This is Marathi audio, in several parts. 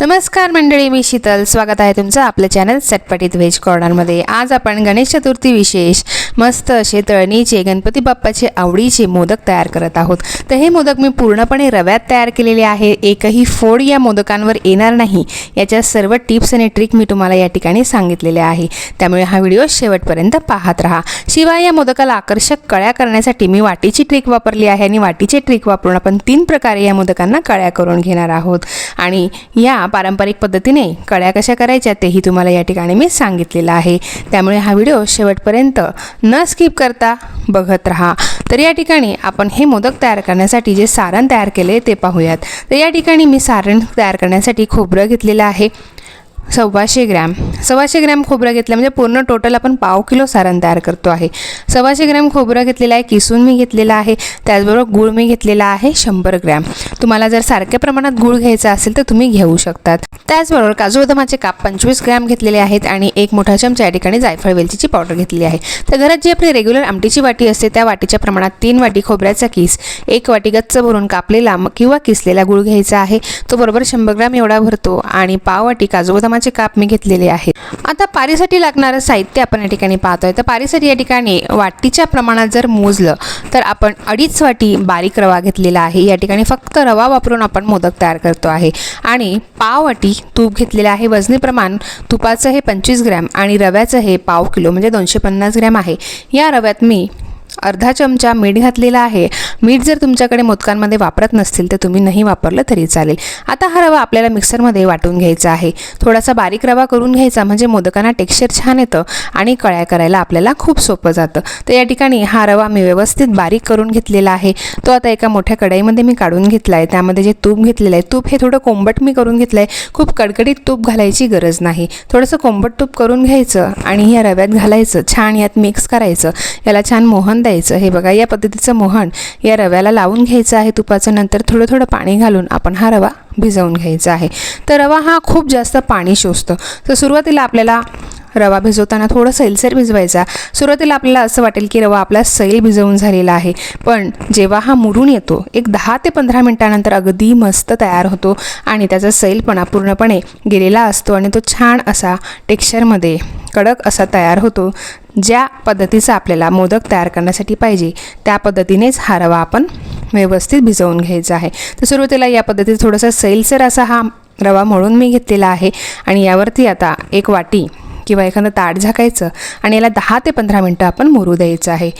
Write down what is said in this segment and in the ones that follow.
नमस्कार मंडळी मी शीतल. स्वागत आहे तुमचं आपलं चॅनल चटपटीत व्हेज कॉर्नरमध्ये आज आपण गणेश चतुर्थी विशेष मस्त असे तळणीचे गणपती बाप्पाचे आवडीचे मोदक तयार करत आहोत. तर हे मोदक मी पूर्णपणे रव्यात तयार केलेले आहे. एकही फोड या मोदकांवर येणार नाही. याच्या सर्व टिप्स आणि ट्रिक मी तुम्हाला या ठिकाणी सांगितलेल्या आहे. त्यामुळे हा व्हिडिओ शेवटपर्यंत पाहत राहा. शिवाय या मोदकाला आकर्षक कळ्या करण्यासाठी मी वाटीची ट्रिक वापरली आहे आणि वाटीचे ट्रिक वापरून आपण तीन प्रकारे या मोदकांना कळ्या करून घेणार आहोत. आणि या पारंपरिक पद्धतीने कळ्या कशा करायच्या तेही तुम्हाला या ठिकाणी मी सांगितलेलं आहे. त्यामुळे हा व्हिडिओ शेवटपर्यंत न स्किप करता बघत राहा. तर या ठिकाणी आपण हे मोदक तयार करण्यासाठी जे सारण तयार केले ते पाहूयात. तर या ठिकाणी मी सारण तयार करण्यासाठी खोबरं घेतलेलं आहे. सव्वाशे ग्रॅम. सव्वाशे ग्रॅम खोबरं घेतलं म्हणजे पूर्ण टोटल आपण पाव किलो सारण तयार करतो आहे. सव्वाशे ग्रॅम खोबरं घेतलेलं आहे किसून मी घेतलेलं आहे त्याचबरोबर गूळ मी घेतलेला आहे शंभर ग्रॅम. तुम्हाला जर सारख्या प्रमाणात गूळ घ्यायचा असेल तर तुम्ही घेऊ शकतात. त्याचबरोबर काजू बदामाचे काप पंचवीस ग्रॅम घेतलेले आहेत आणि एक मोठा चमचा या ठिकाणी जायफळ वेलचीची पावडर घेतलेली आहे. तर घरात जी आपली रेग्युलर आमटीची वाटी असते त्या वाटीच्या प्रमाणात तीन वाटी खोबऱ्याचा किस एक वाटी गच्च भरून कापलेला किंवा किसलेला गूळ घ्यायचा आहे. तो बरोबर शंभर ग्रॅम एवढा भरतो आणि पाव वाटी काजू बदामाचे काप मी घेतलेले आहेत. आता पारीसाठी लागणारं साहित्य आपण या ठिकाणी पाहतोय. तर पारीसाठी या ठिकाणी वाटीच्या प्रमाणात जर मोजलं तर आपण अडीच वाटी बारीक रवा घेतलेला आहे. या ठिकाणी फक्त रवा वापरून आपण मोदक तयार करतो आहे. आणि पाव वाटी तूप घेतलेलं आहे. वजनी प्रमाण तुपाचं हे पंचवीस ग्रॅम आणि रव्याचं हे पाव किलो म्हणजे दोनशे पन्नास ग्रॅम आहे. या रव्यात मी अर्धा चमचा मीठ घातलेला आहे. मीठ जर तुमच्याकडे मोदकांमध्ये वापरत नसतील तर तुम्ही नाही वापरलं तरी चालेल. आता हा रवा आपल्याला मिक्सरमध्ये वाटून घ्यायचा आहे. थोडासा बारीक रवा करून घ्यायचा म्हणजे मोदकांना टेक्स्चर छान येतं आणि कळ्या करायला आपल्याला खूप सोपं जातं. तर या ठिकाणी हा रवा मी व्यवस्थित बारीक करून घेतलेला आहे. तो आता एका मोठ्या कढईमध्ये मी काढून घेतला आहे त्यामध्ये जे तूप घेतलेलं आहे तूप हे थोडं कोंबट मी करून घेतलं आहे खूप कडकडीत तूप घालायची गरज नाही. थोडंसं कोंबट तूप करून घ्यायचं आणि या रव्यात घालायचं. छान यात मिक्स करायचं. याला छान मोहन द्यायचं हे बघा या पद्धतीचं मोहन या रव्याला लावून घ्यायचं आहे तुपाचं. नंतर थोडं थोडं पाणी घालून आपण हा रवा भिजवून घ्यायचा आहे. तर रवा हा खूप जास्त पाणी शोषतो. तर सुरुवातीला आपल्याला रवा भिजवताना थोडं सैलसर भिजवायचा. सुरुवातीला आपल्याला असं वाटेल की रवा आपला सैल भिजवून झालेला आहे. पण जेव्हा हा मुरून येतो एक दहा ते पंधरा मिनटानंतर अगदी मस्त तयार होतो आणि त्याचा सैलपणा पूर्णपणे गेलेला असतो आणि तो छान असा टेक्स्चरमध्ये कडक असा तयार होतो ज्या पद्धतीचा आपल्याला मोदक तयार करण्यासाठी पाहिजे त्या पद्धतीनेच हा रवा आपण व्यवस्थित भिजवून घ्यायचा आहे. तर सुरुवातीला या पद्धतीत थोडासा सैलसर असा हा रवा मळून मी घेतलेला आहे आणि यावरती आता एक वाटी किंवा एखादं ताट झाकायचं आणि याला दहा ते पंधरा मिनटं आपण मुरू द्यायचं आहे.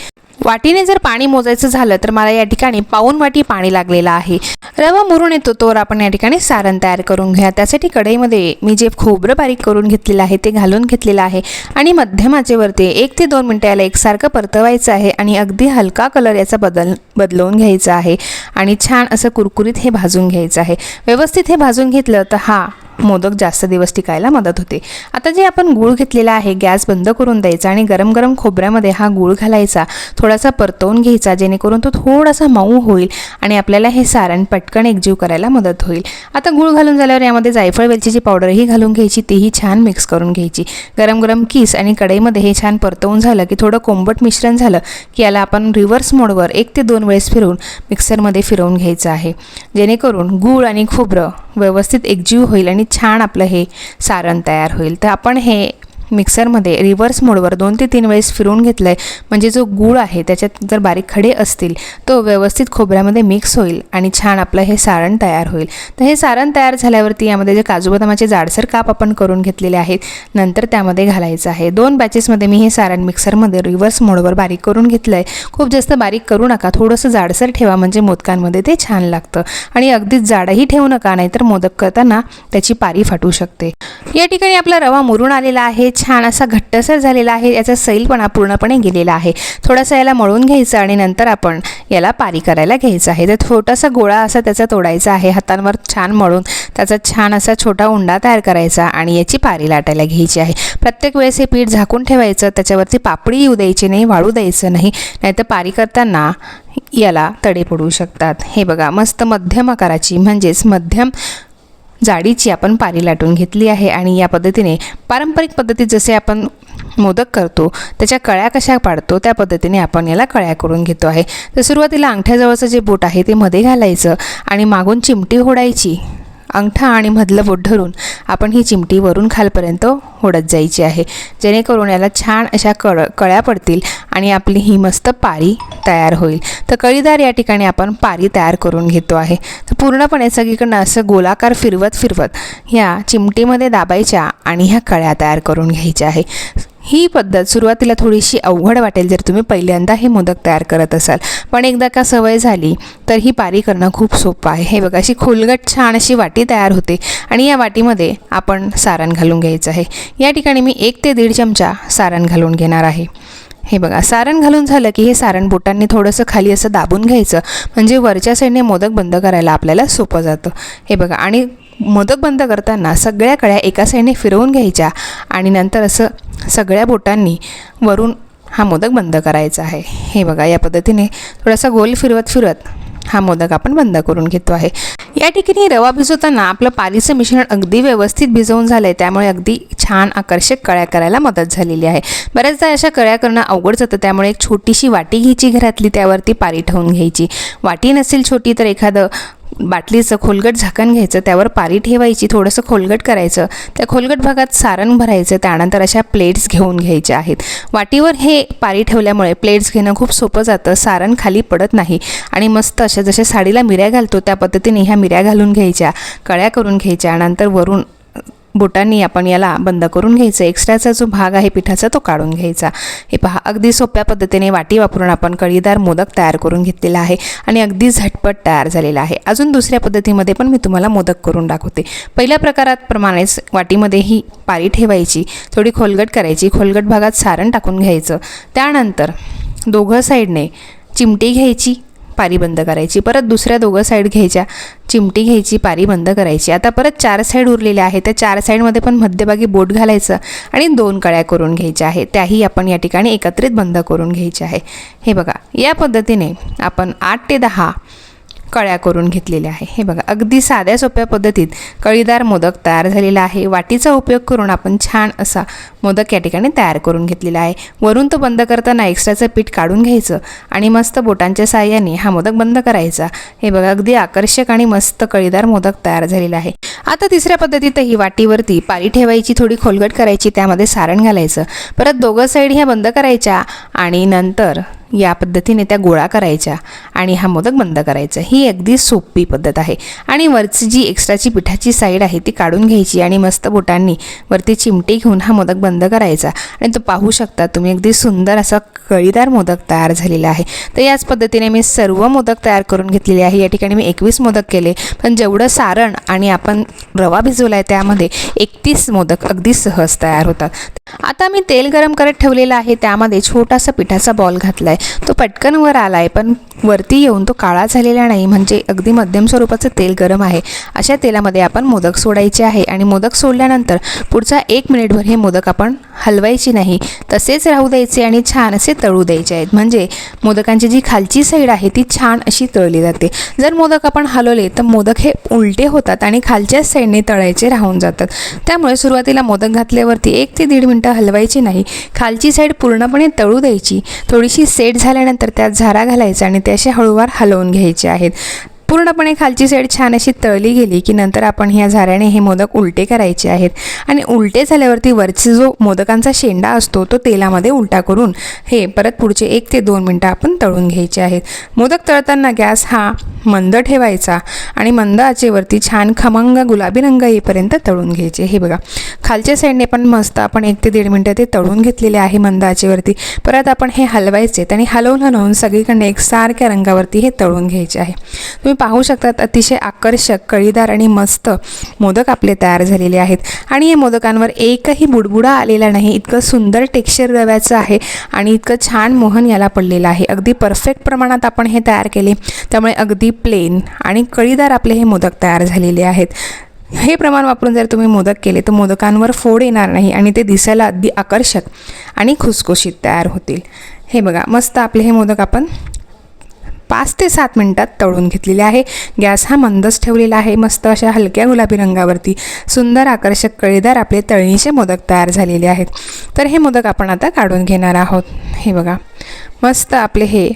वाटीने जर पाणी मोजायचं झालं तर मला या ठिकाणी पाऊन वाटी पाणी लागलेलं आहे. रवा मुरून येतो तोवर आपण या ठिकाणी सारण तयार करून घ्या. त्यासाठी कढईमध्ये मी जे खोबरं बारीक करून घेतलेलं आहे ते घालून घेतलेलं आहे आणि मध्यमाचेवरती एक ते दोन मिनटं याला एकसारखं परतवायचं आहे आणि अगदी हलका कलर याचा बदल बदलवून घ्यायचा आहे आणि छान असं कुरकुरीत हे भाजून घ्यायचं आहे. व्यवस्थित हे भाजून घेतलं तर हा मोदक जास्त दिवस टिकायला मदत होते. आता जे आपण गूळ घेतलेला आहे गॅस बंद करून द्यायचा आणि गरम गरम खोबऱ्यामध्ये हा गूळ घालायचा थोडासा परतवून घ्यायचा जेणेकरून तो थोडासा मऊ होईल आणि आपल्याला हे सारण पटकन एकजीव करायला मदत होईल. आता गूळ घालून झाल्यावर यामध्ये जायफळ वेलचीची पावडरही घालून घ्यायची तीही छान मिक्स करून घ्यायची. गरम गरम किस आणि कढईमध्ये हे छान परतवून झालं की थोडं कोंबट मिश्रण झालं की याला आपण रिव्हर्स मोडवर एक ते दोन वेळेस फिरवून मिक्सरमध्ये फिरवून घ्यायचं आहे. जेणेकरून गूळ आणि खोबरं व्यवस्थित एकजीव होईल आणि छान आपलं हे सारण तयार होईल. तर आपण हे मिक्सरमध्ये रिव्हर्स मोडवर दोन ते तीन वेळेस फिरवून घेतलं आहे म्हणजे जो गूळ आहे त्याच्यात जर बारीक खडे असतील तो व्यवस्थित खोबऱ्यामध्ये मिक्स होईल आणि छान आपलं हे सारण तयार होईल. तर हे सारण तयार झाल्यावरती यामध्ये जे काजू बदामाचे जाडसर काप आपण करून घेतलेले आहेत नंतर त्यामध्ये घालायचं आहे. दोन बॅचेसमध्ये मी हे सारण मिक्सरमध्ये रिव्हर्स मोडवर बारीक करून घेतलं आहे खूप जास्त बारीक करू नका थोडंसं जाडसर ठेवा म्हणजे मोदकांमध्ये ते छान लागतं. आणि अगदीच जाडही ठेवू नका नाहीतर मोदक करताना त्याची पारी फाटू शकते. या ठिकाणी आपला रवा मुरून आलेला आहे. छान असा घट्टसर झालेला आहे. याचा सैलपणा पूर्णपणे गेलेला आहे. थोडासा याला मळून घ्यायचं आणि नंतर आपण याला पारी करायला घ्यायचं आहे. तर छोटासा गोळा असा त्याचा तोडायचा आहे. हातांवर छान मळून त्याचा छान असा छोटा उंडा तयार करायचा आणि याची पारी लाटायला घ्यायची आहे. प्रत्येक वेळेस हे पीठ झाकून ठेवायचं. त्याच्यावरती पापडी येऊ द्यायची नाही वाळू द्यायचं नाही. नाहीतर पारी करताना याला तडे पडू शकतात. हे बघा मस्त मध्यम आकाराची म्हणजेच मध्यम जाडीची आपण पारी लाटून घेतली आहे आणि या पद्धतीने पारंपरिक पद्धतीत जसे आपण मोदक करतो त्याच्या कळ्या कशा पाडतो त्या पद्धतीने आपण याला कळ्या करून घेतो आहे. तर सुरुवातीला अंगठ्याजवळचं जे बोट आहे ते मध्ये घालायचं आणि मागून चिमटी होडायची अंगठा आणि मधलं बोट धरून आपण ही चिमटी वरून खालपर्यंत ओढत जायची आहे. जेणेकरून याला छान अशा कळ कळ्या पडतील आणि आपली ही मस्त पारी तयार होईल. तर कळीदार या ठिकाणी आपण पारी तयार करून घेतो आहे. तर पूर्णपणे सगळीकडनं असं गोलाकार फिरवत फिरवत ह्या चिमटीमध्ये दाबायच्या आणि ह्या कळ्या तयार करून घ्यायच्या आहे. ही पद्धत सुरुवातीला थोडीशी अवघड वाटेल जर तुम्ही पहिल्यांदा हे मोदक तयार करत असाल. पण एकदा का सवय झाली तर ही पारी करणं खूप सोपं आहे. हे बघा अशी खोलगट छान अशी वाटी तयार होते आणि या वाटीमध्ये आपण सारण घालून घ्यायचं आहे. या ठिकाणी मी एक ते दीड चमचा सारण घालून घेणार आहे. हे बघा सारण घालून झालं की हे सारण बोटांनी थोडंसं खाली असं दाबून घ्यायचं. म्हणजे वरच्या साईडने मोदक बंद करायला आपल्याला सोपं जातं. हे बघा आणि मोदक बंद करताना सगळ्या कळ्या एका साईडने फिरवून घ्यायच्या आणि नंतर असं सगळ्या बोटांनी वरून हा मोदक बंद करायचा आहे. हे बघा या पद्धतीने थोडासा गोल फिरवत फिरवत हा मोदक आपण बंद करून घेतो आहे. या ठिकाणी रवा भिजवताना आपलं पारीचं मिश्रण अगदी व्यवस्थित भिजवून झालं आहे त्यामुळे अगदी छान आकर्षक कळ्या करायला मदत झालेली आहे. बऱ्याचदा अशा कळ्या करणं अवघड जातं त्यामुळे एक छोटीशी वाटी घ्यायची घरातली त्यावरती पारी ठेवून घ्यायची. वाटी नसेल छोटी तर एखादं बाटलीचं खोलगट झाकण घ्यायचं त्यावर पारी ठेवायची थोडंसं खोलगट करायचं. त्या खोलगट भागात सारण भरायचं त्यानंतर अशा प्लेट्स घेऊन घ्यायच्या आहेत. वाटीवर हे पारी ठेवल्यामुळे प्लेट्स घेणं खूप सोपं जातं सारण खाली पडत नाही. आणि मस्त अशा जशा साडीला मिऱ्या घालतो त्या पद्धतीने ह्या मिऱ्या घालून घ्यायच्या कळ्या करून घ्यायच्या नंतर वरून बोटांनी आपण याला बंद करून घ्यायचं. एक्स्ट्राचा जो भाग आहे पिठाचा तो काढून घ्यायचा. हे पहा अगदी सोप्या पद्धतीने वाटी वापरून आपण कळीदार मोदक तयार करून घेतलेला आहे आणि अगदी झटपट तयार झालेला आहे. अजून दुसऱ्या पद्धतीमध्ये पण मी तुम्हाला मोदक करून दाखवते. पहिल्या प्रकारात प्रमाणेच वाटीमध्ये ही पारी ठेवायची थोडी खोलगट करायची खोलगट भागात सारण टाकून घ्यायचं. त्यानंतर दोघं साईडने चिमटी घ्यायची पारी बंद करायची परत दुसऱ्या दोघं साईड घ्यायच्या चिमटी घ्यायची पारी बंद करायची. आता परत चार साईड उरलेल्या आहेत त्या चार साईडमध्ये पण मध्यभागी बोट घालायचं आणि दोन कळ्या करून घ्यायच्या आहे त्याही आपण या ठिकाणी एकत्रित बंद करून घ्यायच्या आहे. हे बघा या पद्धतीने आपण आठ ते दहा कळ्या करून घेतलेल्या आहे. हे बघा अगदी साध्या सोप्या पद्धतीत कळीदार मोदक तयार झालेला आहे. वाटीचा उपयोग करून आपण छान असा मोदक या ठिकाणी तयार करून घेतलेला आहे. वरून तो बंद करताना एक्स्ट्राचं पीठ काढून घ्यायचं आणि मस्त बोटांच्या साह्याने हा मोदक बंद करायचा. हे बघा अगदी आकर्षक आणि मस्त कळीदार मोदक तयार झालेला आहे. आता तिसऱ्या पद्धतीतही वाटीवरती पारी ठेवायची थोडी खोलगट करायची त्यामध्ये सारण घालायचं. परत दोघं साईड ह्या बंद करायच्या आणि नंतर या पद्धतीने त्या गोळा करायच्या आणि हा मोदक बंद करायचा. ही अगदी सोपी पद्धत आहे. आणि वरची जी एक्स्ट्राची पिठाची साईड आहे ती काढून घ्यायची आणि मस्त बोटांनी वरती चिमटी घेऊन हा मोदक बंद करायचा. आणि तो पाहू शकता तुम्ही अगदी सुंदर असा कळीदार मोदक तयार झालेला आहे. तर याच पद्धतीने मी सर्व मोदक तयार करून घेतलेले आहे. या ठिकाणी मी एकवीस मोदक केले. पण जेवढं सारण आणि आपण रवा भिजवला आहे त्यामध्ये एकतीस मोदक अगदी सहज तयार होतात. आता मी तेल गरम करत ठेवलेलं आहे. त्यामध्ये छोटासा पिठाचा बॉल घातला आहे तो पटकन वर आला आहे पण वरती येऊन तो काळा झालेला नाही. म्हणजे अगदी मध्यम स्वरूपाचं तेल गरम आहे. अशा तेलामध्ये आपण मोदक सोडायचे आहे आणि मोदक सोडल्यानंतर पुढचा एक मिनिटभर हे मोदक आपण हलवायची नाही. तसेच राहू द्यायचे आणि छान असे तळू द्यायचे आहेत. म्हणजे मोदकांची जी खालची साईड आहे ती छान अशी तळली जाते. जर मोदक आपण हलवले तर मोदक हे उलटे होतात आणि खालच्या साईडने तळायचे राहून जातात. त्यामुळे सुरुवातीला मोदक घातल्यावरती एक ते दीड मिनटं हलवायची नाही. खालची साईड पूर्णपणे तळू द्यायची. थोडीशी सेट झाल्यानंतर त्यात झारा घालायचा आणि ते असे हळूवार हलवून घ्यायचे आहेत. पूर्णपणे खालची साईड छान अशी तळली गेली की नंतर आपण ह्या झाऱ्याने हे मोदक उलटे करायचे आहेत. आणि उलटे झाल्यावरती वरचे जो मोदकांचा शेंडा असतो तो तेलामध्ये उलटा करून हे परत पुढचे एक ते दोन मिनटं आपण तळून घ्यायचे आहेत. मोदक तळताना गॅस हा मंद ठेवायचा आणि मंद आचेवरती छान खमंग गुलाबी रंग येईपर्यंत तळून घ्यायचे. हे बघा खालच्या साईडने पण मस्त आपण एक ते दीड मिनटं ते तळून घेतलेले आहे मंद आचेवरती परत आपण हे हलवायचे आणि हलवून हलवून सगळीकडे एक सारख्या रंगावरती हे तळून घ्यायचे आहे. तुम्ही पाहू शकतात. अतिशय आकर्षक कळीदार आणि मस्त मोदक आपले तयार झालेले आहेत. आणि या मोदकांवर एकही बुडबुडा आलेला नाही. इतकं सुंदर टेक्स्चर रव्याचं आहे आणि इतकं छान मोहन याला पडलेलं आहे. अगदी परफेक्ट प्रमाणात आपण हे तयार केले. त्यामुळे अगदी प्लेन आणि कळीदार आपले हे मोदक तयार झालेले आहेत. हे प्रमाण वापरून जर तुम्ही मोदक केले तर मोदकांवर फोड येणार नाही आणि ते दिसायला अगदी आकर्षक आणि खुसखुशीत तयार होतील. हे बघा मस्त आपले हे मोदक आपण पाच ते सात मिनटात तळून घेतलेली आहे. गॅस हा मंदच ठेवलेला आहे. मस्त अशा हलक्या गुलाबी रंगावरती सुंदर आकर्षक कळीदार आपले तळणीचे मोदक तयार झालेले आहेत. तर हे मोदक आपण आता काढून घेणार आहोत. हे बघा. मस्त आपले हे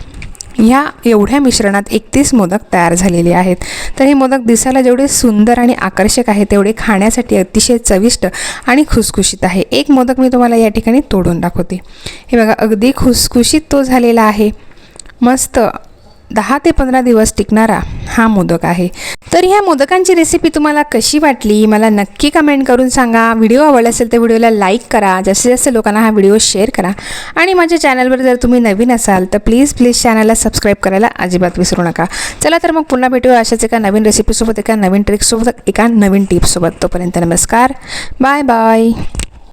ह्या एवढ्या मिश्रणात एकतीस मोदक तयार झालेले आहेत. तर हे मोदक दिसायला जेवढे सुंदर आणि आकर्षक आहे तेवढे खाण्यासाठी अतिशय चविष्ट आणि खुसखुशीत आहे. एक मोदक मी तुम्हाला या ठिकाणी तोडून दाखवते. हे बघा अगदी खुसखुशीत तो झालेला आहे. मस्त दहा ते पंधरा दिवस टिकणारा हा मोदक आहे. तर ह्या मोदकांची रेसिपी तुम्हाला कशी वाटली? मला नक्की कमेंट करून सांगा. व्हिडिओ आवडला असेल तर व्हिडिओला लाईक करा. जास्तीत जास्त लोकांना हा व्हिडिओ शेअर करा. आणि माझ्या चॅनलवर जर तुम्ही नवीन असाल तर प्लीज प्लीज चॅनलला सबस्क्राईब करायला अजिबात विसरू नका. चला तर मग पुन्हा भेटूया अशाच एका नवीन रेसिपीसोबत एका नवीन ट्रिकसोबत एका नवीन टिप्ससोबत तोपर्यंत नमस्कार. Bye bye